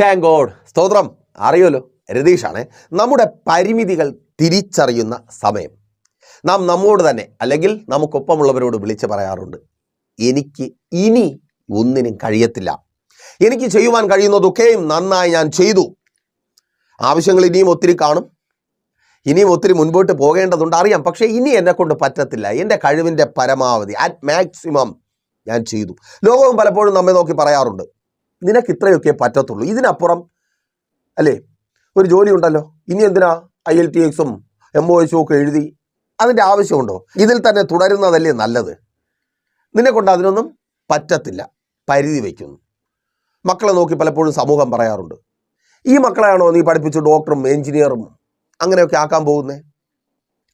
Thank God സ്തോത്രം. അറിയുമല്ലോ രതീഷാണ്. നമ്മുടെ പരിമിതികൾ തിരിച്ചറിയുന്ന സമയം. നാം നമ്മോട് തന്നെ അല്ലെങ്കിൽ നമുക്കൊപ്പമുള്ളവരോട് വിളിച്ച് പറയാറുണ്ട്. എനിക്ക് ഇനി ഒന്നിനും കഴിയത്തില്ല. എനിക്ക് ചെയ്യുവാൻ കഴിയുന്നതൊക്കെയും നന്നായി ഞാൻ ചെയ്തു. ആവശ്യങ്ങൾ ഇനിയും ഒത്തിരി കാണും. ഇനിയും ഒത്തിരി മുൻപോട്ട് പോകേണ്ടതുണ്ട്. അറിയാം. പക്ഷേ ഇനി എന്നെ കൊണ്ട് പറ്റത്തില്ല. എന്റെ കഴിവിന്റെ പരമാവധി അറ്റ് മാക്സിമം ഞാൻ ചെയ്തു. ലോകവും പലപ്പോഴും നമ്മെ നോക്കി പറയാറുണ്ട്. നിനക്ക് ഇത്രയൊക്കെ പറ്റത്തുള്ളൂ. ഇതിനപ്പുറം അല്ലേ? ഒരു ജോലി ഉണ്ടല്ലോ. ഇനി എന്തിനാ ഐ എൽ ടി എക്സും എം ഒ എസും ഒക്കെ എഴുതി? അതിന്റെ ആവശ്യമുണ്ടോ? ഇതിൽ തന്നെ തുടരുന്നതല്ലേ നല്ലത്. നിന്നെക്കൊണ്ട് അതിനൊന്നും പറ്റത്തില്ല. പരിധി വയ്ക്കുന്നു. മക്കളെ നോക്കി പലപ്പോഴും സമൂഹം പറയാറുണ്ട്. ഈ മക്കളെയാണോ നീ പഠിപ്പിച്ച് ഡോക്ടറും എഞ്ചിനീയറും അങ്ങനെയൊക്കെ ആക്കാൻ പോകുന്നേ?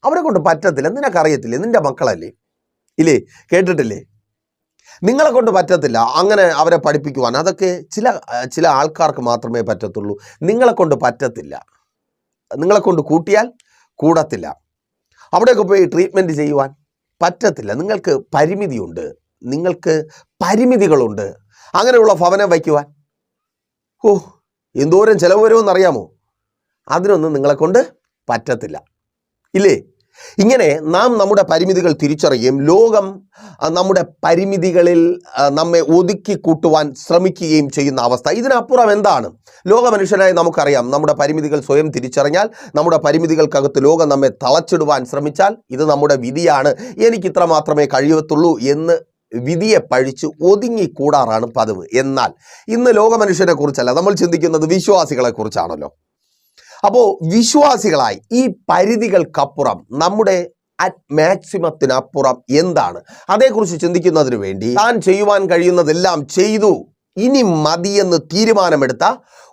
അവരെ കൊണ്ട് പറ്റത്തില്ല. നിനക്കറിയത്തില്ലേ? നിന്റെ മക്കളല്ലേ? ഇല്ലേ? കേട്ടിട്ടില്ലേ? നിങ്ങളെ കൊണ്ട് പറ്റത്തില്ല. അങ്ങനെ അവരെ പഠിപ്പിക്കുവാൻ. അതൊക്കെ ചില ചില ആൾക്കാർക്ക് മാത്രമേ പറ്റത്തുള്ളൂ. നിങ്ങളെ കൊണ്ട് പറ്റത്തില്ല. നിങ്ങളെ കൊണ്ട് കൂട്ടിയാൽ കൂടത്തില്ല. അവിടെയൊക്കെ പോയി ട്രീറ്റ്മെന്റ് ചെയ്യുവാൻ പറ്റത്തില്ല. നിങ്ങൾക്ക് പരിമിതിയുണ്ട്. നിങ്ങൾക്ക് പരിമിതികളുണ്ട്. അങ്ങനെയുള്ള ഭവനം വയ്ക്കുവാൻ. ഓ എന്തോരം ചിലവ് വരുമെന്നറിയാമോ? അതിനൊന്നും നിങ്ങളെ കൊണ്ട് പറ്റത്തില്ല. ഇല്ലേ? ഇങ്ങനെ നാം നമ്മുടെ പരിമിതികൾ തിരിച്ചറിയുകയും ലോകം നമ്മുടെ പരിമിതികളിൽ നമ്മെ ഒതുക്കി കൂട്ടുവാൻ ശ്രമിക്കുകയും ചെയ്യുന്ന അവസ്ഥ. ഇതിനപ്പുറം എന്താണ്? ലോക മനുഷ്യരായി നമുക്കറിയാം. നമ്മുടെ പരിമിതികൾ സ്വയം തിരിച്ചറിഞ്ഞാൽ നമ്മുടെ പരിമിതികൾക്കകത്ത് ലോകം നമ്മെ തളച്ചിടുവാൻ ശ്രമിച്ചാൽ ഇത് നമ്മുടെ വിധിയാണ്. എനിക്ക് ഇത്ര മാത്രമേ കഴിയത്തുള്ളൂ എന്ന് വിധിയെ പഴിച്ച് ഒതുങ്ങിക്കൂടാറാണ് പതിവ്. എന്നാൽ ഇന്ന് ലോക മനുഷ്യരെ കുറിച്ചല്ല നമ്മൾ ചിന്തിക്കുന്നത് വിശ്വാസികളെ കുറിച്ചാണല്ലോ. അപ്പോൾ വിശ്വാസികളായി ഈ പരിധികൾക്കപ്പുറം നമ്മുടെ അറ്റ് മാക്സിമത്തിനപ്പുറം എന്താണ്? അതേക്കുറിച്ച് ചിന്തിക്കുന്നതിന് വേണ്ടി താൻ ചെയ്യുവാൻ കഴിയുന്നതെല്ലാം ചെയ്തു. ഇനി മതിയെന്ന് തീരുമാനമെടുത്ത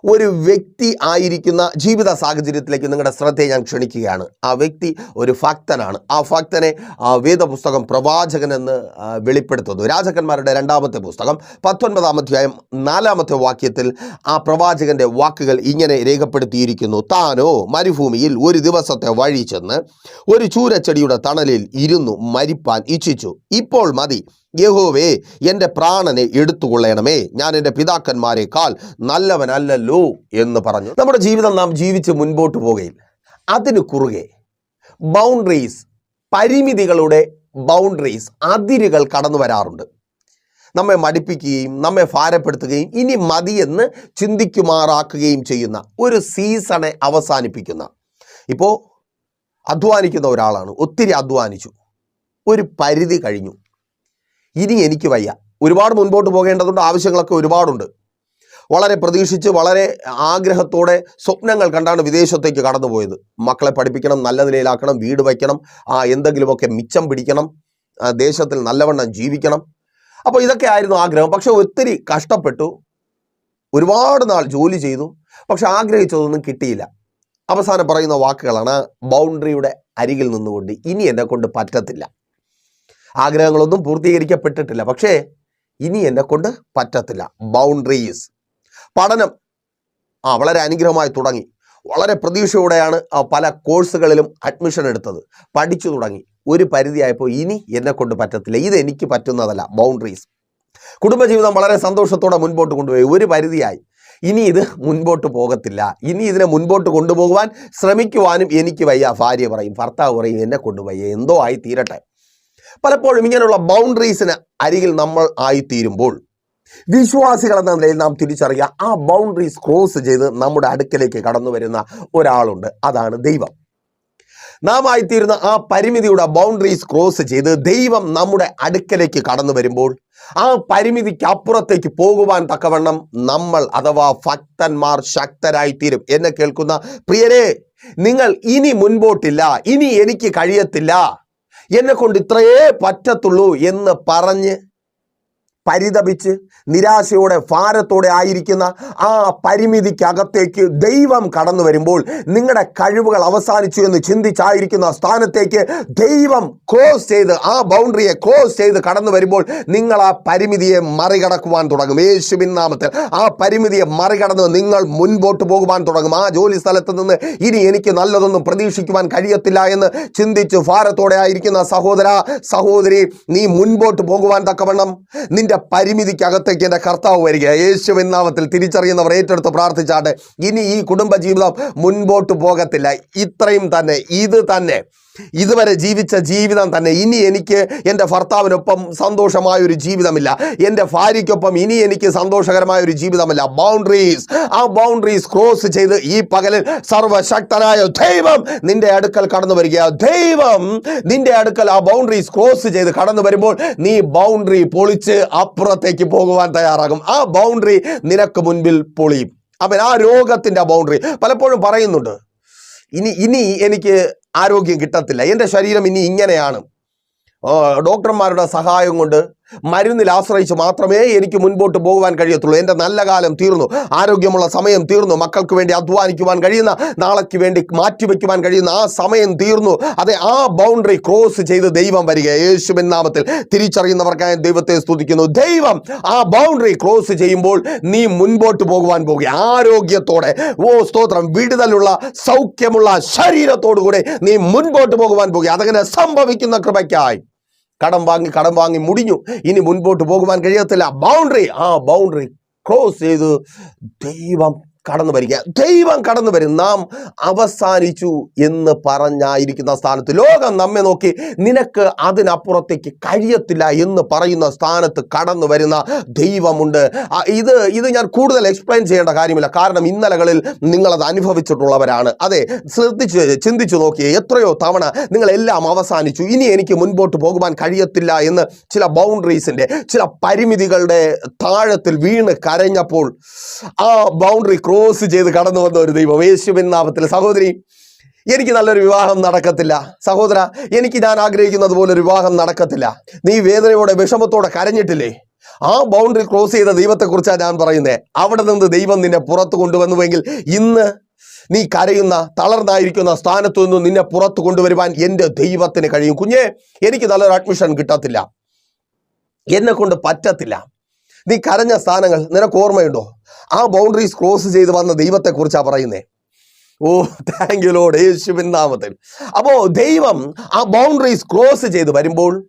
ഒരു വ്യക്തി ആയിരിക്കുന്ന ജീവിത സാഹചര്യത്തിലേക്ക് നിങ്ങളുടെ ശ്രദ്ധയെ ഞാൻ ക്ഷണിക്കുകയാണ്. ആ വ്യക്തി ഒരു ഭക്തനാണ്. ആ ഭക്തനെ ആ വേദപുസ്തകം പ്രവാചകൻ എന്ന് വെളിപ്പെടുത്തുന്നു. രാജാക്കന്മാരുടെ രണ്ടാമത്തെ പുസ്തകം പത്തൊൻപതാം അധ്യായം നാലാമത്തെ വാക്യത്തിൽ ആ പ്രവാചകന്റെ വാക്കുകൾ ഇങ്ങനെ രേഖപ്പെടുത്തിയിരിക്കുന്നു. താനോ മരുഭൂമിയിൽ ഒരു ദിവസത്തെ വഴി ചെന്ന് ഒരു ചൂരച്ചെടിയുടെ തണലിൽ ഇരുന്നു മരിപ്പാൻ ഇച്ഛിച്ചു. ഇപ്പോൾ മതി. യഹോവേ എന്റെ പ്രാണനെ എടുത്തുകൊള്ളണമേ. ഞാൻ എന്റെ പിതാക്കന്മാരെക്കാൾ നല്ലവനല്ലല്ലോ എന്ന് പറഞ്ഞു. നമ്മുടെ ജീവിതം നാം ജീവിച്ച് മുൻപോട്ട് പോകുകയിൽ അതിന് കുറുകെ ബൗണ്ടറീസ് പരിമിതികളുടെ ബൗണ്ടറീസ് അതിരുകൾ കടന്നു വരാറുണ്ട്. നമ്മെ മടിപ്പിക്കുകയും നമ്മെ ഭാരപ്പെടുത്തുകയും ഇനി മതിയെന്ന് ചിന്തിക്കുമാറാക്കുകയും ചെയ്യുന്ന ഒരു സീസണെ അവസാനിപ്പിക്കുന്ന. ഇപ്പോൾ അധ്വാനിക്കുന്ന ഒരാളാണ്. ഒത്തിരി അധ്വാനിച്ചു. ഒരു പരിധി കഴിഞ്ഞു. ഇനി എനിക്ക് വയ്യ. ഒരുപാട് മുൻപോട്ട് പോകേണ്ടതുണ്ട്. ആവശ്യങ്ങളൊക്കെ ഒരുപാടുണ്ട്. വളരെ പ്രതീക്ഷിച്ച് വളരെ ആഗ്രഹത്തോടെ സ്വപ്നങ്ങൾ കണ്ടാണ് വിദേശത്തേക്ക് കടന്നുപോയത്. മക്കളെ പഠിപ്പിക്കണം നല്ല നിലയിലാക്കണം വീട് വയ്ക്കണം ആ എന്തെങ്കിലുമൊക്കെ മിച്ചം പിടിക്കണം ദേശത്തിൽ നല്ലവണ്ണം ജീവിക്കണം. അപ്പോൾ ഇതൊക്കെ ആയിരുന്നു ആഗ്രഹം. പക്ഷെ ഒത്തിരി കഷ്ടപ്പെട്ടു. ഒരുപാട് നാൾ ജോലി ചെയ്തു. പക്ഷെ ആഗ്രഹിച്ചതൊന്നും കിട്ടിയില്ല. അവസാനം പറയുന്ന വാക്കുകളാണ് ബൗണ്ടറിയുടെ അരികിൽ നിന്നുകൊണ്ട് ഇനി എന്നെ കൊണ്ട് പറ്റത്തില്ല. ആഗ്രഹങ്ങളൊന്നും പൂർത്തീകരിക്കപ്പെട്ടിട്ടില്ല. പക്ഷേ ഇനി എന്നെ കൊണ്ട് പറ്റത്തില്ല. ബൗണ്ടറീസ്. പഠനം. ആ വളരെ അനുഗ്രഹമായി തുടങ്ങി. വളരെ പ്രതീക്ഷയോടെയാണ് പല കോഴ്സുകളിലും അഡ്മിഷൻ എടുത്തത്. പഠിച്ചു തുടങ്ങി. ഒരു പരിധിയായപ്പോൾ ഇനി എന്നെ കൊണ്ട് പറ്റത്തില്ല. ഇത് എനിക്ക് പറ്റുന്നതല്ല. ബൗണ്ടറീസ്. കുടുംബജീവിതം വളരെ സന്തോഷത്തോടെ മുൻപോട്ട് കൊണ്ടുപോയി. ഒരു പരിധിയായി. ഇനി ഇത് മുൻപോട്ട് പോകത്തില്ല. ഇനി ഇതിനെ മുൻപോട്ട് കൊണ്ടുപോകുവാൻ ശ്രമിക്കുവാനും എനിക്ക് വയ്യ. ഭാര്യ പറയും ഭർത്താവ് പറയും എന്നെ കൊണ്ടുപോയി എന്തോ ആയി തീരട്ടെ പലപ്പോഴും ഇങ്ങനെയുള്ള ബൗണ്ടറീസിന് അരികിൽ നമ്മൾ ആയിത്തീരുമ്പോൾ വിശ്വാസികൾ എന്ന നിലയിൽ നാം തിരിച്ചറിയുക ആ ബൗണ്ടറീസ് ക്രോസ് ചെയ്ത് നമ്മുടെ അടുക്കലേക്ക് കടന്നു വരുന്ന ഒരാളുണ്ട്. അതാണ് ദൈവം. നാം ആയിത്തീരുന്ന ആ പരിമിതിയുടെ ബൗണ്ടറീസ് ക്രോസ് ചെയ്ത് ദൈവം നമ്മുടെ അടുക്കലേക്ക് കടന്നു വരുമ്പോൾ ആ പരിമിതിക്ക് അപ്പുറത്തേക്ക് പോകുവാൻ തക്കവണ്ണം നമ്മൾ അഥവാ ഭക്തന്മാർ ശക്തരായിത്തീരും. എന്നെ കേൾക്കുന്ന പ്രിയരെ നിങ്ങൾ ഇനി മുൻപോട്ടില്ല ഇനി എനിക്ക് കഴിയത്തില്ല. എന്നെ കൊണ്ട് ഇത്രയേ പറ്റത്തുള്ളൂ എന്ന് പറഞ്ഞ് പരിതപിച്ച് നിരാശയോടെ ഭാരത്തോടെ ആയിരിക്കുന്ന ആ പരിമിതിക്കകത്തേക്ക് ദൈവം കടന്നു വരുമ്പോൾ നിങ്ങളുടെ കഴിവുകൾ അവസാനിച്ചു എന്ന് ചിന്തിച്ചായിരിക്കുന്ന സ്ഥാനത്തേക്ക് ദൈവം ക്ലോസ് ചെയ്ത് ആ ബൗണ്ടറിയെ ക്ലോസ് ചെയ്ത് കടന്നു വരുമ്പോൾ നിങ്ങൾ ആ പരിമിതിയെ മറികടക്കുവാൻ തുടങ്ങും. യേശുവിൻ നാമത്തിൽ ആ പരിമിതിയെ മറികടന്ന് നിങ്ങൾ മുൻപോട്ട് പോകുവാൻ തുടങ്ങും. ആ ജോലി സ്ഥലത്ത് നിന്ന് ഇനി എനിക്ക് നല്ലതൊന്നും പ്രതീക്ഷിക്കുവാൻ കഴിയത്തില്ല എന്ന് ചിന്തിച്ച് ഭാരത്തോടെ ആയിരിക്കുന്ന സഹോദര സഹോദരി നീ മുൻപോട്ട് പോകുവാൻ തക്കവണ്ണം നിന്റെ നിന്റെ പരിമിതിക്കകത്തേക്ക് എന്റെ കർത്താവ് വരിക. യേശുവിൻ നാമത്തിൽ തിരിച്ചറിയുന്നവർ ഏറ്റെടുത്ത് പ്രാർത്ഥിച്ചാട്ടെ ഇനി ഈ കുടുംബജീവിതം മുൻപോട്ട് പോകത്തില്ല. ഇത്രയും തന്നെ ഇത് തന്നെ. ഇതുവരെ ജീവിച്ച ജീവിതം തന്നെ ഇനി എനിക്ക് എന്റെ ഭർത്താവിനൊപ്പം സന്തോഷമായ ഒരു ജീവിതമില്ല. എന്റെ ഭാര്യയ്ക്കൊപ്പം ഇനി എനിക്ക് സന്തോഷകരമായ ഒരു ജീവിതമില്ല. ബൗണ്ടറീസ് ആ ബൗണ്ടറീസ് ക്രോസ് ചെയ്ത് ഈ പകലിൽ സർവശക്തനായ ദൈവം നിന്റെ അടുക്കൽ കടന്നു വരിക ദൈവം നിന്റെ അടുക്കൽ ആ ബൗണ്ടറീസ് ക്രോസ് ചെയ്ത് കടന്നു വരുമ്പോൾ നീ ബൗണ്ടറി പൊളിച്ച് അപ്പുറത്തേക്ക് പോകുവാൻ തയ്യാറാകും. ആ ബൗണ്ടറി നിനക്ക് മുൻപിൽ പൊളിയും. അവൻ ആ രോഗത്തിന്റെ ബൗണ്ടറി പലപ്പോഴും പറയുന്നുണ്ട്. ഇനി ഇനി എനിക്ക് ആരോഗ്യം കിട്ടത്തില്ല. എന്റെ ശരീരം ഇനി ഇങ്ങനെയാണ്. ഡോക്ടർമാരുടെ സഹായം കൊണ്ട് മരുന്നിൽ ആശ്രയിച്ച് മാത്രമേ എനിക്ക് മുൻപോട്ട് പോകുവാൻ കഴിയത്തുള്ളൂ. എന്റെ നല്ല കാലം തീർന്നു. ആരോഗ്യമുള്ള സമയം തീർന്നു. മക്കൾക്ക് വേണ്ടി അധ്വാനിക്കുവാൻ കഴിയുന്ന നാളേക്ക് വേണ്ടി മാറ്റിവെക്കുവാൻ കഴിയുന്ന ആ സമയം തീർന്നു. അതെ ആ ബൗണ്ടറി ക്രോസ് ചെയ്ത് ദൈവം വരിക. യേശുവിൻ നാമത്തിൽ തിരിച്ചറിയുന്നവർക്കായി ദൈവത്തെ സ്തുതിക്കുന്നു. ദൈവം ആ ബൗണ്ടറി ക്രോസ് ചെയ്യുമ്പോൾ നീ മുൻപോട്ട് പോകുവാൻ പോകുക. ആരോഗ്യത്തോടെ ഓ സ്തോത്രം വിടുതലുള്ള സൗഖ്യമുള്ള ശരീരത്തോടു കൂടെ നീ മുൻപോട്ട് പോകുവാൻ പോകുക. അതങ്ങനെ സംഭവിക്കുന്ന കൃപയ്ക്കായി. കടം വാങ്ങി കടം വാങ്ങി മുടിഞ്ഞു. ഇനി മുൻപോട്ട് പോകുവാൻ കഴിയത്തില്ല. ബൗണ്ടറി ആ ബൗണ്ടറി ക്രോസ് ചെയ്ത് ദൈവം കടന്നു വരിക. ദൈവം കടന്നു വരും. നാം അവസാനിച്ചു എന്ന് പറഞ്ഞായിരിക്കുന്ന സ്ഥാനത്ത്. ലോകം നമ്മെ നോക്കി നിനക്ക് അതിനപ്പുറത്തേക്ക് കഴിയത്തില്ല എന്ന് പറയുന്ന സ്ഥാനത്ത് കടന്നു വരുന്ന ദൈവമുണ്ട്. ഇത് ഇത് ഞാൻ കൂടുതൽ എക്സ്പ്ലെയിൻ ചെയ്യേണ്ട കാര്യമില്ല. കാരണം ഇന്നലകളിൽ നിങ്ങളത് അനുഭവിച്ചിട്ടുള്ളവരാണ്. അതെ ശ്രദ്ധിച്ച് ചിന്തിച്ചു നോക്കിയേ. എത്രയോ തവണ നിങ്ങളെല്ലാം അവസാനിച്ചു. ഇനി എനിക്ക് മുൻപോട്ട് പോകുവാൻ കഴിയത്തില്ല എന്ന് ചില ബൗണ്ടറീസിന്റെ ചില പരിമിതികളുടെ താഴത്തിൽ വീണ് കരഞ്ഞപ്പോൾ ആ ബൗണ്ടറി ചെയ്ത് കടന്നു വന്ന ഒരു ദൈവം. യേശുവിൻ നാമത്തിൽ. സഹോദരി എനിക്ക് നല്ലൊരു വിവാഹം നടക്കത്തില്ല. സഹോദര എനിക്ക് ഞാൻ ആഗ്രഹിക്കുന്നത് പോലെ ഒരു വിവാഹം നടക്കത്തില്ല. നീ വേദനയോടെ വിഷമത്തോടെ കരഞ്ഞിട്ടില്ലേ? ആ ബൗണ്ടറി ക്രോസ് ചെയ്ത ദൈവത്തെക്കുറിച്ചാണ് ഞാൻ പറയുന്നത് അവിടെ നിന്ന് ദൈവം നിന്നെ പുറത്തു കൊണ്ടുവന്നുവെങ്കിൽ ഇന്ന് നീ കരയുന്ന തളർന്നായിരിക്കുന്ന സ്ഥാനത്തു നിന്നും നിന്നെ പുറത്തു കൊണ്ടുവരുവാൻ എന്റെ ദൈവത്തിന് കഴിയും. കുഞ്ഞേ എനിക്ക് നല്ലൊരു അഡ്മിഷൻ കിട്ടത്തില്ല. എന്നെ കൊണ്ട് പറ്റത്തില്ല. നീ കരഞ്ഞ സ്ഥാനങ്ങൾ നിനക്ക് ഓർമ്മയുണ്ടോ? ആ ബൗണ്ടറീസ് ക്രോസ് ചെയ്ത് വന്ന ദൈവത്തെക്കുറിച്ചാണ് പറയുന്നേ? ഓ താങ്ക് യു ലോഡ് യേശുവിൻ നാമത്തിൽ. അപ്പോ ദൈവം ആ ബൗണ്ടറീസ് ക്രോസ് ചെയ്ത് വരുമ്പോൾ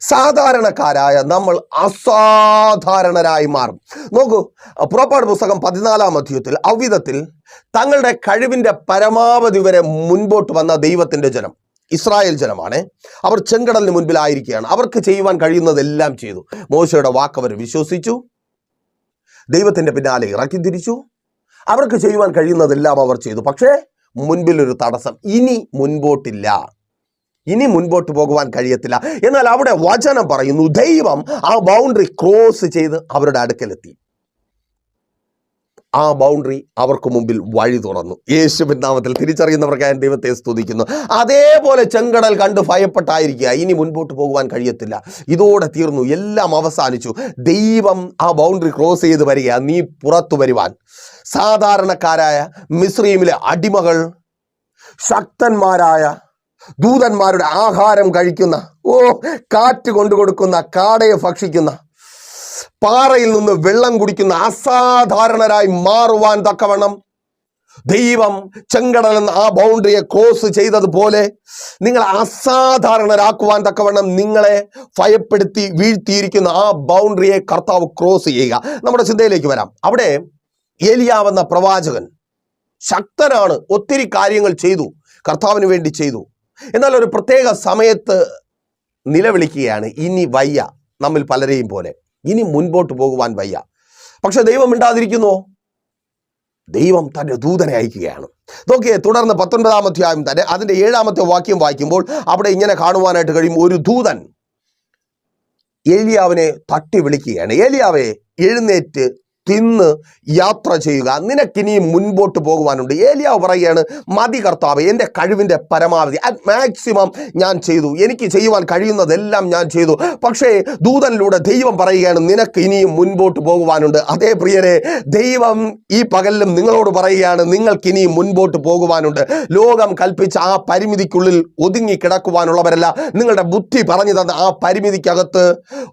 സാധാരണക്കാരായ നമ്മൾ അസാധാരണരായി മാറും. നോക്കൂ പുറപ്പാട് പുസ്തകം പതിനാലാം അധ്യയത്തിൽ അവിധത്തിൽ തങ്ങളുടെ കഴിവിന്റെ പരമാവധി വരെ മുൻപോട്ട് വന്ന ദൈവത്തിന്റെ ജനം. ഇസ്രായേൽ ജനമാണ്. അവർ ചെങ്കടലിന് മുൻപിലായിരിക്കുകയാണ്. അവർക്ക് ചെയ്യുവാൻ കഴിയുന്നതെല്ലാം ചെയ്തു. മോശയുടെ വാക്ക് അവർ വിശ്വസിച്ചു. ദൈവത്തിന്റെ പിന്നാലെ ഇറക്കി തിരിച്ചു. അവർക്ക് ചെയ്യുവാൻ കഴിയുന്നതെല്ലാം അവർ ചെയ്തു. പക്ഷേ മുൻപിലൊരു തടസ്സം. ഇനി മുൻപോട്ടില്ല. ഇനി മുൻപോട്ട് പോകുവാൻ കഴിയത്തില്ല. എന്നാൽ അവിടെ വചനം പറയുന്നു. ദൈവം ആ ബൗണ്ടറി ക്രോസ് ചെയ്ത് അവരുടെ അടുക്കലെത്തി. ആ ബൗണ്ടറി അവർക്ക് മുമ്പിൽ വഴി തുറന്നു. യേശുവിൻ നാമത്തിൽ തിരിച്ചറിയുന്നവർക്കായ ദൈവത്തെ സ്തുതിക്കുന്നു. അതേപോലെ ചെങ്കടൽ കണ്ട് ഭയപ്പെട്ടായിരിക്കുക. ഇനി മുൻപോട്ട് പോകുവാൻ കഴിയത്തില്ല. ഇതോടെ തീർന്നു. എല്ലാം അവസാനിച്ചു. ദൈവം ആ ബൗണ്ടറി ക്രോസ് ചെയ്ത് വരിക നീ പുറത്തു വരുവാൻ. സാധാരണക്കാരായ മിസ്രീമിലെ അടിമകൾ ശക്തന്മാരായ ദൂതന്മാരുടെ ആഹാരം കഴിക്കുന്ന ഓ കാറ്റ് കൊണ്ടു കൊടുക്കുന്ന കാടയെ ഭക്ഷിക്കുന്ന പാറയിൽ നിന്ന് വെള്ളം കുടിക്കുന്ന അസാധാരണരായി മാറുവാൻ തക്കവണ്ണം ദൈവം ചെങ്കടൽ എന്ന ആ ബൗണ്ടറിയെ ക്രോസ് ചെയ്തതുപോലെ നിങ്ങളെ അസാധാരണരാക്കുവാൻ തക്കവണ്ണം നിങ്ങളെ ഭയപ്പെടുത്തി വീഴ്ത്തിയിരിക്കുന്ന ആ ബൗണ്ടറിയെ കർത്താവ് ക്രോസ് ചെയ്യുക. നമ്മുടെ ചിന്തയിലേക്ക് വരാം. അവിടെ ഏലിയാവെന്ന പ്രവാചകൻ ശക്തനാണ് ഒത്തിരി കാര്യങ്ങൾ ചെയ്തു കർത്താവിന് വേണ്ടി ചെയ്തു. എന്നാൽ ഒരു പ്രത്യേക സമയത്ത് നിലവിളിക്കുകയാണ് ഇനി വയ്യ നമ്മിൽ പലരെയും പോലെ. ഇനി മുൻപോട്ട് പോകുവാൻ വയ്യ. പക്ഷെ ദൈവം മിണ്ടാതിരിക്കുന്നു. ദൈവം തന്റെ ദൂതനെ അയക്കുകയാണ്. നോക്കിയേ തുടർന്ന് പത്തൊൻപതാം അധ്യായം തന്നെ അതിന്റെ ഏഴാമത്തെ വാക്യം വായിക്കുമ്പോൾ അവിടെ ഇങ്ങനെ കാണുവാനായിട്ട് കഴിയും. ഒരു ദൂതൻ ഏലിയാവിനെ തട്ടി വിളിക്കുകയാണ്. ഏലിയാവെ എഴുന്നേറ്റ് തിന്ന് യാത്ര ചെയ്യുക. നിനക്കിനിയും മുൻപോട്ട് പോകുവാനുണ്ട്. ഏലിയാവ് പറയുകയാണ് മതി കർത്താവ് എന്റെ കഴിവിന്റെ പരമാവധി. അറ്റ് മാക്സിമം ഞാൻ ചെയ്തു. എനിക്ക് ചെയ്യുവാൻ കഴിയുന്നതെല്ലാം ഞാൻ ചെയ്തു. പക്ഷേ ദൂതനിലൂടെ ദൈവം പറയുകയാണ് നിനക്ക് ഇനിയും മുൻപോട്ട് പോകുവാനുണ്ട്. അതേ പ്രിയരെ ദൈവം ഈ പകലിലും നിങ്ങളോട് പറയുകയാണ് നിങ്ങൾക്ക് ഇനിയും മുൻപോട്ട് പോകുവാനുണ്ട്. ലോകം കൽപ്പിച്ച ആ പരിമിതിക്കുള്ളിൽ ഒതുങ്ങി കിടക്കുവാനുള്ളവരല്ല. നിങ്ങളുടെ ബുദ്ധി പറഞ്ഞു തന്ന ആ പരിമിതിക്കകത്ത്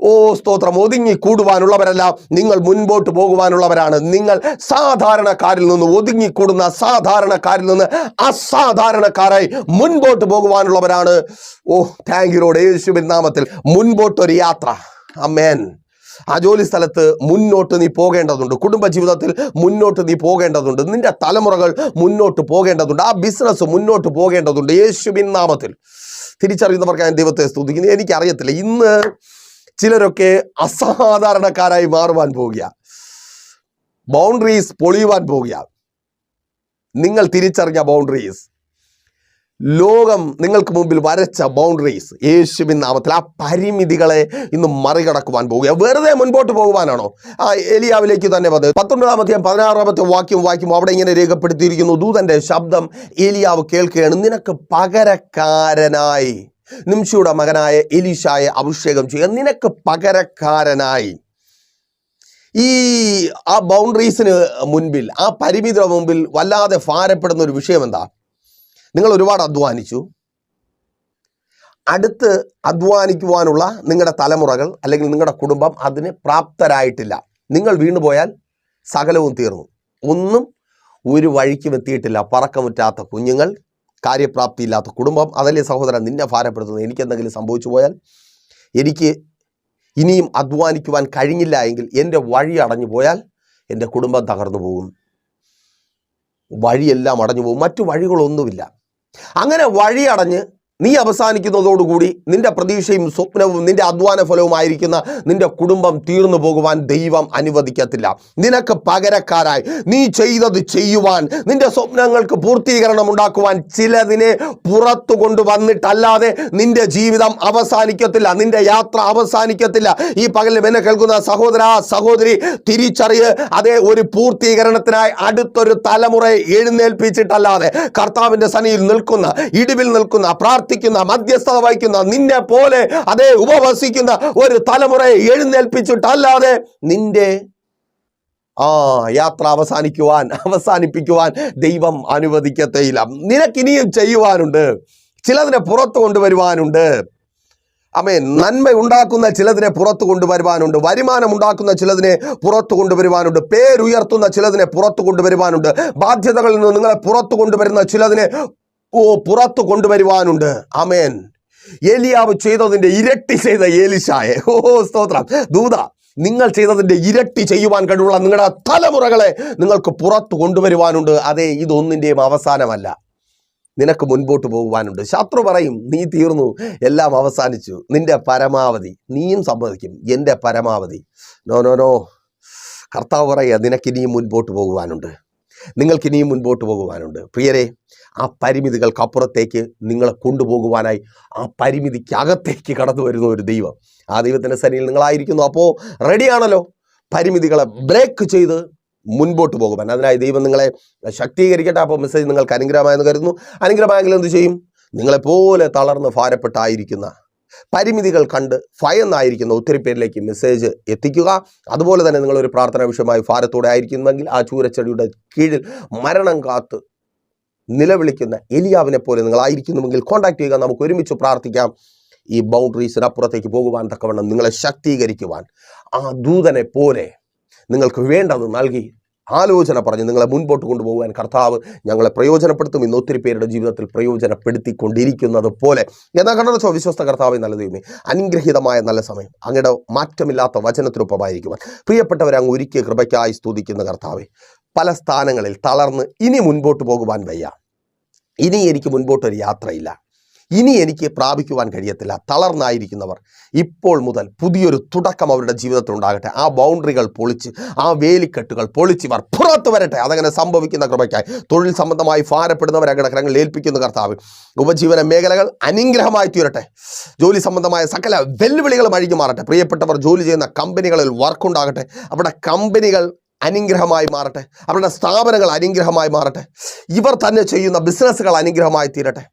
ഓ സ്തോത്രം ഒതുങ്ങി കൂടുവാനുള്ളവരല്ല. നിങ്ങൾ മുൻപോട്ട് പോകുവാനുള്ളവരാണ് നിങ്ങൾ സാധാരണക്കാരിൽ നിന്ന് ഒതുങ്ങിക്കൂടുന്ന സാധാരണക്കാരിൽ നിന്ന് അസാധാരണക്കാരായി മുൻപോട്ട് പോകുവാനുള്ളവരാണ്. ഓ താങ്ക് യു യേശു യേശുവിൻ നാമത്തിൽ മുൻപോട്ടൊരു യാത്ര. അമേൻ ആ ജോലി സ്ഥലത്ത് മുന്നോട്ട് നീ പോകേണ്ടതുണ്ട്. കുടുംബ ജീവിതത്തിൽ മുന്നോട്ട് നീ പോകേണ്ടതുണ്ട്. നിന്റെ തലമുറകൾ മുന്നോട്ട് പോകേണ്ടതുണ്ട്. ആ ബിസിനസ് മുന്നോട്ട് പോകേണ്ടതുണ്ട്. യേശുവിൻ നാമത്തിൽ. തിരിച്ചറിയുന്നവർക്ക് ഞാൻ ദൈവത്തെ സ്തുതിക്കുന്നു. എനിക്കറിയത്തില്ല. ഇന്ന് ചിലരൊക്കെ അസാധാരണക്കാരായി മാറുവാൻ പോവുക ബൗണ്ടറീസ് പൊളിയുവാൻ പോവുകയാണ്. നിങ്ങൾ തിരിച്ചറിഞ്ഞ ബൗണ്ടറീസ് ലോകം നിങ്ങൾക്ക് മുമ്പിൽ വരച്ച ബൗണ്ടറീസ് യേശുവിൻ നാമത്തിൽ ആ പരിമിതികളെ ഇന്ന് മറികടക്കുവാൻ പോവുക വെറുതെ മുൻപോട്ട് പോകുവാനാണോ? ആ എലിയാവിലേക്ക് തന്നെ വന്നത് പത്തൊൻപതാമത്തെ പതിനാറാമത്തെ വാക്യം വായിക്കുമ്പോൾ അവിടെ ഇങ്ങനെ രേഖപ്പെടുത്തിയിരിക്കുന്നു. ദൂതന്റെ ശബ്ദം എലിയാവ് കേൾക്കുകയാണ്. നിനക്ക് പകരക്കാരനായി. നിംഷിയുടെ മകനായ എലീഷായെ അഭിഷേകം ചെയ്യുക. നിനക്ക് പകരക്കാരനായി. ഈ ആ ബൗണ്ടറീസിന് മുൻപിൽ ആ പരിമിതിയുടെ മുമ്പിൽ വല്ലാതെ ഭാരപ്പെടുന്ന ഒരു വിഷയം എന്താ നിങ്ങൾ ഒരുപാട് അധ്വാനിച്ചു. അടുത്ത് അധ്വാനിക്കുവാനുള്ള നിങ്ങളുടെ തലമുറകൾ അല്ലെങ്കിൽ നിങ്ങളുടെ കുടുംബം അതിന് പ്രാപ്തരായിട്ടില്ല. നിങ്ങൾ വീണുപോയാൽ സകലവും തീർന്നു. ഒന്നും ഒരു വഴിക്കും എത്തിയിട്ടില്ല. പറക്കമുറ്റാത്ത കുഞ്ഞുങ്ങൾ കാര്യപ്രാപ്തിയില്ലാത്ത കുടുംബം. അതല്ലേ സഹോദരൻ നിന്നെ ഭാരപ്പെടുത്തുന്നത്. എനിക്ക് എന്തെങ്കിലും സംഭവിച്ചു പോയാൽ എനിക്ക് ഇനിയും അധ്വാനിക്കുവാൻ കഴിഞ്ഞില്ല എങ്കിൽ എന്റെ വഴി അടഞ്ഞു പോയാൽ എന്റെ കുടുംബം തകർന്നു പോകും. വഴിയെല്ലാം അടഞ്ഞു പോകും. മറ്റു വഴികളൊന്നുമില്ല. അങ്ങനെ വഴി അടഞ്ഞ് നീ അവസാനിക്കുന്നതോടുകൂടി നിന്റെ പ്രതീക്ഷയും സ്വപ്നവും നിന്റെ അധ്വാന ഫലവുമായിരിക്കുന്ന നിന്റെ കുടുംബം തീർന്നു പോകുവാൻ ദൈവം അനുവദിക്കത്തില്ല. നിനക്ക് പകരക്കാരായി നീ ചെയ്തത് ചെയ്യുവാൻ നിന്റെ സ്വപ്നങ്ങൾക്ക് പൂർത്തീകരണം ഉണ്ടാക്കുവാൻ ചിലതിനെ പുറത്തു കൊണ്ടുവന്നിട്ടല്ലാതെ നിന്റെ ജീവിതം അവസാനിക്കത്തില്ല നിന്റെ യാത്ര അവസാനിക്കത്തില്ല. ഈ പകലിൽ എന്നെ കേൾക്കുന്ന സഹോദര സഹോദരി തിരിച്ചറിയ് അതേ ഒരു പൂർത്തീകരണത്തിനായി അടുത്തൊരു തലമുറയെ എഴുന്നേൽപ്പിച്ചിട്ടല്ലാതെ കർത്താവിന്റെ സനിയിൽ നിൽക്കുന്ന ഇടിവിൽ നിൽക്കുന്ന പ്രാർത്ഥിക്കുന്ന മധ്യസ്ഥത വഹിക്കുന്ന നിന്നെ പോലെ അതേ ഉപവസിക്കുന്ന ഒരു തലമുറയെ എഴുന്നേൽപ്പിച്ചിട്ടല്ലാതെ നിന്റെ ആ യാത്ര അവസാനിക്കുവാൻ അവസാനിപ്പിക്കുവാൻ ദൈവം അനുവദിക്കത്തേയില്ല. നിനക്കിനിയും ചെയ്യുവാനുണ്ട്. ചിലതിനെ പുറത്തു കൊണ്ടുവരുവാനുണ്ട്. അമേ നന്മ ഉണ്ടാക്കുന്ന ചിലതിനെ പുറത്തു കൊണ്ടുവരുവാനുണ്ട്. വരുമാനം ഉണ്ടാക്കുന്ന ചിലതിനെ പുറത്തു കൊണ്ടുവരുവാനുണ്ട്. പേരുയർത്തുന്ന ചിലതിനെ പുറത്തു കൊണ്ടുവരുവാനുണ്ട്. ബാധ്യതകളിൽ നിന്ന് നിങ്ങളെ പുറത്തു കൊണ്ടുവരുന്ന ചിലതിനെ പുറത്തു കൊണ്ടുവരുവാനുണ്ട്. അമേൻ ഏലിയാവ് ചെയ്തതിന്റെ ഇരട്ടി ചെയ്ത ഏലിശായെ. ഓ സ്തോത്രം. ദൂത നിങ്ങൾ ചെയ്തതിന്റെ ഇരട്ടി ചെയ്യുവാൻ കഴിവുള്ള നിങ്ങളുടെ തലമുറകളെ നിങ്ങൾക്ക് പുറത്തു കൊണ്ടുവരുവാനുണ്ട്. അതെ ഇതൊന്നിന്റെയും അവസാനമല്ല. നിനക്ക് മുൻപോട്ട് പോകുവാനുണ്ട്. ശത്രു പറയും നീ തീർന്നു. എല്ലാം അവസാനിച്ചു. നിന്റെ പരമാവധി. നീയും സമ്മതിക്കും. എന്റെ പരമാവധി. No no no. കർത്താവ് പറയുക നിനക്കിനിയും മുൻപോട്ട് പോകുവാനുണ്ട്. നിങ്ങൾക്ക് ഇനിയും മുൻപോട്ട് പോകുവാനുണ്ട്. പ്രിയരെ ആ പരിമിതികൾക്കപ്പുറത്തേക്ക് നിങ്ങളെ കൊണ്ടുപോകുവാനായി ആ പരിമിതിക്കകത്തേക്ക് കടന്നു വരുന്ന ഒരു ദൈവം. ആ ദൈവത്തിന്റെ സന്നിയിൽ നിങ്ങളായിരിക്കുന്നു. അപ്പോൾ റെഡിയാണല്ലോ. പരിമിതികളെ ബ്രേക്ക് ചെയ്ത് മുൻപോട്ട് പോകുവാൻ. അതിനായി ദൈവം നിങ്ങളെ ശക്തീകരിക്കട്ടെ. അപ്പോൾ മെസ്സേജ് നിങ്ങൾക്ക് അനുഗ്രഹമായെന്ന് കരുതുന്നു. അനുഗ്രഹമായെങ്കിൽ എന്ത് ചെയ്യും? നിങ്ങളെപ്പോലെ തളർന്ന് ഭാരപ്പെട്ടായിരിക്കുന്ന പരിമിതികൾ കണ്ട് ഭയന്നായിരിക്കുന്ന ഒത്തിരി പേരിലേക്ക് മെസ്സേജ് എത്തിക്കുക. അതുപോലെ തന്നെ നിങ്ങളൊരു പ്രാർത്ഥനാ വിഷയമായി ഭാരത്തോടെ ആയിരിക്കുന്നെങ്കിൽ ആ ചൂരച്ചെടിയുടെ കീഴിൽ മരണം കാത്ത് നിലവിളിക്കുന്ന എലിയാവിനെ പോലെ നിങ്ങളായിരിക്കുന്നുവെങ്കിൽ കോൺടാക്ട് ചെയ്യുക. നമുക്ക് ഒരുമിച്ച് പ്രാർത്ഥിക്കാം. ഈ ബൗണ്ടറീസിനപ്പുറത്തേക്ക് പോകുവാൻ തക്കവണ്ണം നിങ്ങളെ ശക്തീകരിക്കുവാൻ. ആ ദൂതനെ പോലെ നിങ്ങൾക്ക് വേണ്ടത് നൽകി. ആലോചന പറഞ്ഞ് നിങ്ങളെ മുൻപോട്ട് കൊണ്ടുപോകാൻ കർത്താവ് ഞങ്ങളെ പ്രയോജനപ്പെടുത്തും ഇന്ന് ഒത്തിരി പേരുടെ ജീവിതത്തിൽ പ്രയോജനപ്പെടുത്തിക്കൊണ്ടിരിക്കുന്നത് പോലെ. എന്നാൽ കണ്ടോ വിശ്വസ്ത കർത്താവ് നല്ല ദൈവമേ അനുഗ്രഹീതമായ നല്ല സമയം. അങ്ങയുടെ മാറ്റമില്ലാത്ത വചനത്തിനൊപ്പമായിരിക്കുവാൻ. പ്രിയപ്പെട്ടവരെ അങ്ങ് ഒരുക്കിയ കൃപയ്ക്കായി സ്തുതിക്കുന്ന കർത്താവെ പല സ്ഥാനങ്ങളിൽ തളർന്ന് ഇനി മുൻപോട്ട് പോകുവാൻ വയ്യ. ഇനി എനിക്ക് മുൻപോട്ടൊരു യാത്രയില്ല. ഇനി എനിക്ക് പ്രാപിക്കുവാൻ കഴിയത്തില്ല. തളർന്നായിരിക്കുന്നവർ ഇപ്പോൾ മുതൽ പുതിയൊരു തുടക്കം അവരുടെ ജീവിതത്തിൽ ഉണ്ടാകട്ടെ. ആ ബൗണ്ടറികൾ പൊളിച്ച് ആ വേലിക്കെട്ടുകൾ പൊളിച്ചിവർ പുറത്ത് വരട്ടെ. അതങ്ങനെ സംഭവിക്കുന്ന കൃപയ്ക്കായി തൊഴിൽ സംബന്ധമായി ഭാരപ്പെടുന്നവരെ അങ്ങയുടെ കരങ്ങളിൽ ഏൽപ്പിക്കുന്ന കർത്താവ്. ഉപജീവന മേഖലകൾ അനുഗ്രഹമായി തീരട്ടെ. ജോലി സംബന്ധമായ സകല വെല്ലുവിളികളും അഴിഞ്ഞു മാറട്ടെ. പ്രിയപ്പെട്ടവർ ജോലി ചെയ്യുന്ന കമ്പനികളിൽ വർക്കുണ്ടാകട്ടെ അവിടെ കമ്പനികൾ അനുഗ്രഹമായി മാറട്ടെ. അവരുടെ സ്ഥാപനങ്ങൾ അനുഗ്രഹമായി മാറട്ടെ. ഇവർ തന്നെ ചെയ്യുന്ന ബിസിനസ്സുകൾ അനുഗ്രഹമായി തീരട്ടെ.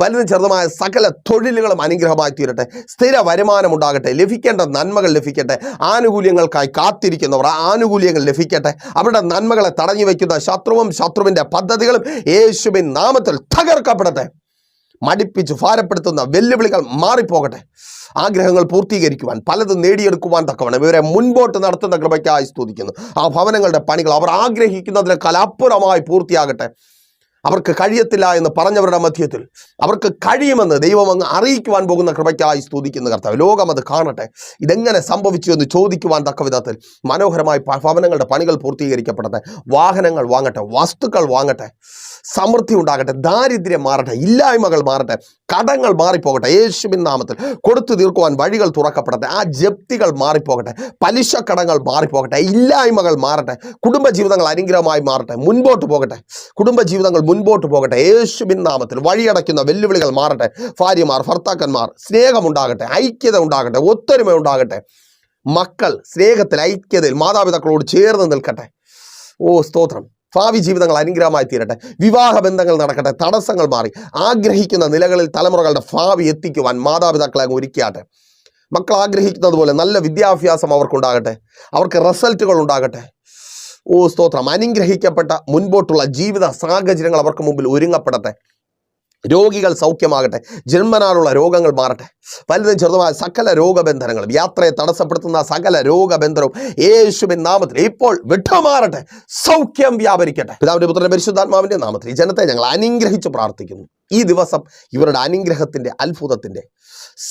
വലുതും ചെറുതുമായ സകല തൊഴിലുകളും അനുഗ്രഹമായി തീരട്ടെ. സ്ഥിര വരുമാനം ഉണ്ടാകട്ടെ. ലഭിക്കേണ്ട നന്മകൾ ലഭിക്കട്ടെ. ആനുകൂല്യങ്ങൾക്കായി കാത്തിരിക്കുന്നവർ ആനുകൂല്യങ്ങൾ ലഭിക്കട്ടെ. അവരുടെ നന്മകളെ തടഞ്ഞു വയ്ക്കുന്ന ശത്രുവും ശത്രുവിന്റെ പദ്ധതികളും യേശുവിൻ നാമത്തിൽ തകർക്കപ്പെടട്ടെ. മടിപ്പിച്ച് ഭാരപ്പെടുത്തുന്ന വെല്ലുവിളികൾ മാറിപ്പോകട്ടെ. ആഗ്രഹങ്ങൾ പൂർത്തീകരിക്കുവാൻ പലതും നേടിയെടുക്കുവാൻ തക്കവണ്ണം ഇവരെ മുൻപോട്ട് നടത്തുന്ന കൃപയ്ക്കായി സ്തുതിക്കുന്നു. ആ ഭവനങ്ങളുടെ പണികൾ അവർ ആഗ്രഹിക്കുന്നതിനേക്കാൾ അപ്പുറമായി പൂർത്തിയാകട്ടെ. അവർക്ക് കഴിയത്തില്ല എന്ന് പറഞ്ഞവരുടെ മധ്യത്തിൽ. അവർക്ക് കഴിയുമെന്ന് ദൈവം അങ്ങ് അറിയിക്കുവാൻ പോകുന്ന കൃപയ്ക്കായി സ്തുതിക്കുന്ന കർത്താവ്. ലോകം അത് കാണട്ടെ. ഇതെങ്ങനെ സംഭവിച്ചു എന്ന് ചോദിക്കുവാൻ തക്ക വിധത്തിൽ മനോഹരമായി ഭവനങ്ങളുടെ പണികൾ പൂർത്തീകരിക്കപ്പെടട്ടെ. വാഹനങ്ങൾ വാങ്ങട്ടെ. വസ്തുക്കൾ വാങ്ങട്ടെ. സമൃദ്ധി ഉണ്ടാകട്ടെ. ദാരിദ്ര്യം മാറട്ടെ. ഇല്ലായ്മകൾ മാറട്ടെ. കടങ്ങൾ മാറിപ്പോകട്ടെ. യേശുവിൻ നാമത്തിൽ കൊടുത്തു തീർക്കുവാൻ വഴികൾ തുറക്കപ്പെടട്ടെ. ആ ജപ്തികൾ മാറിപ്പോകട്ടെ. പലിശ കടങ്ങൾ മാറിപ്പോകട്ടെ. ഇല്ലായ്മകൾ മാറട്ടെ. കുടുംബജീവിതങ്ങൾ അനുഗ്രഹമായി മാറട്ടെ. മുൻപോട്ട് പോകട്ടെ. കുടുംബജീവിതങ്ങൾ മുൻപോട്ട് പോകട്ടെ. യേശുബിൻ നാമത്തിൽ വഴിയടയ്ക്കുന്ന വെല്ലുവിളികൾ മാറട്ടെ. ഭാര്യമാർ ഭർത്താക്കന്മാർ സ്നേഹമുണ്ടാകട്ടെ ഐക്യത ഉണ്ടാകട്ടെ ഒത്തൊരുമ ഉണ്ടാകട്ടെ. മക്കൾ സ്നേഹത്തിൽ ഐക്യതയിൽ മാതാപിതാക്കളോട് ചേർന്ന് നിൽക്കട്ടെ. ഓ സ്തോത്രം. ഭാവി ജീവിതങ്ങൾ അനുഗ്രഹമായി തീരട്ടെ. വിവാഹ ബന്ധങ്ങൾ നടക്കട്ടെ. തടസ്സങ്ങൾ മാറി. ആഗ്രഹിക്കുന്ന നിലകളിൽ തലമുറകളുടെ ഭാവി എത്തിക്കുവാൻ മാതാപിതാക്കളെ അങ്ങ് ഒരുക്കിയാട്ടെ. മക്കൾ ആഗ്രഹിക്കുന്നത് പോലെ നല്ല വിദ്യാഭ്യാസം അവർക്കുണ്ടാകട്ടെ. അവർക്ക് റിസൾട്ടുകൾ ഉണ്ടാകട്ടെ. ഓ സ്തോത്രം. അനുഗ്രഹിക്കപ്പെട്ട മുൻപോട്ടുള്ള ജീവിത സാഹചര്യങ്ങൾ അവർക്ക് മുമ്പിൽ ഒരുങ്ങപ്പെടട്ടെ. രോഗികൾ സൗഖ്യമാകട്ടെ. ജന്മനാലുള്ള രോഗങ്ങൾ മാറട്ടെ. വലുതും ചെറുതുമായ സകല രോഗബന്ധനങ്ങളും യാത്രയെ തടസ്സപ്പെടുത്തുന്ന സകല രോഗബന്ധനവും യേശുവിൻ നാമത്തിൽ ഇപ്പോൾ വിട്ടുമാറട്ടെ. സൗഖ്യം വ്യാപരിക്കട്ടെ. പിതാവിന്റെ പുത്രന്റെ പരിശുദ്ധാത്മാവിന്റെ നാമത്തിൽ ഈ ജനത്തെ ഞങ്ങൾ അനുഗ്രഹിച്ച് പ്രാർത്ഥിക്കുന്നു. ഈ ദിവസം ഇവരുടെ അനുഗ്രഹത്തിന്റെ അത്ഭുതത്തിന്റെ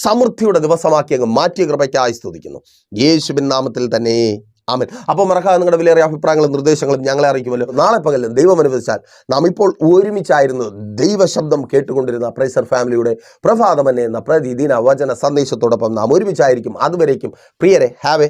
സമൃദ്ധിയുടെ ദിവസമാക്കി അങ്ങ് മാറ്റിയ കൃപയ്ക്കായി സ്തുതിക്കുന്നു. യേശുവിൻ നാമത്തിൽ തന്നെ ആമൻ. അപ്പോൾ മറക്കാതെ നിങ്ങളുടെ വിലയേറിയ അഭിപ്രായങ്ങളും നിർദ്ദേശങ്ങളും ഞങ്ങളെ അറിയിക്കുമല്ലോ. നാളെ പകലും ദൈവം അനുവദിച്ചാൽ നാം ഇപ്പോൾ ഒരുമിച്ചായിരുന്നു ദൈവശബ്ദം കേട്ടുകൊണ്ടിരുന്ന പ്രൈസർ ഫാമിലിയുടെ പ്രഭാതമന്നെ എന്ന പ്രതിദിന വചന സന്ദേശത്തോടൊപ്പം നാം ഒരുമിച്ചായിരിക്കും. അതുവരേക്കും പ്രിയരെ have a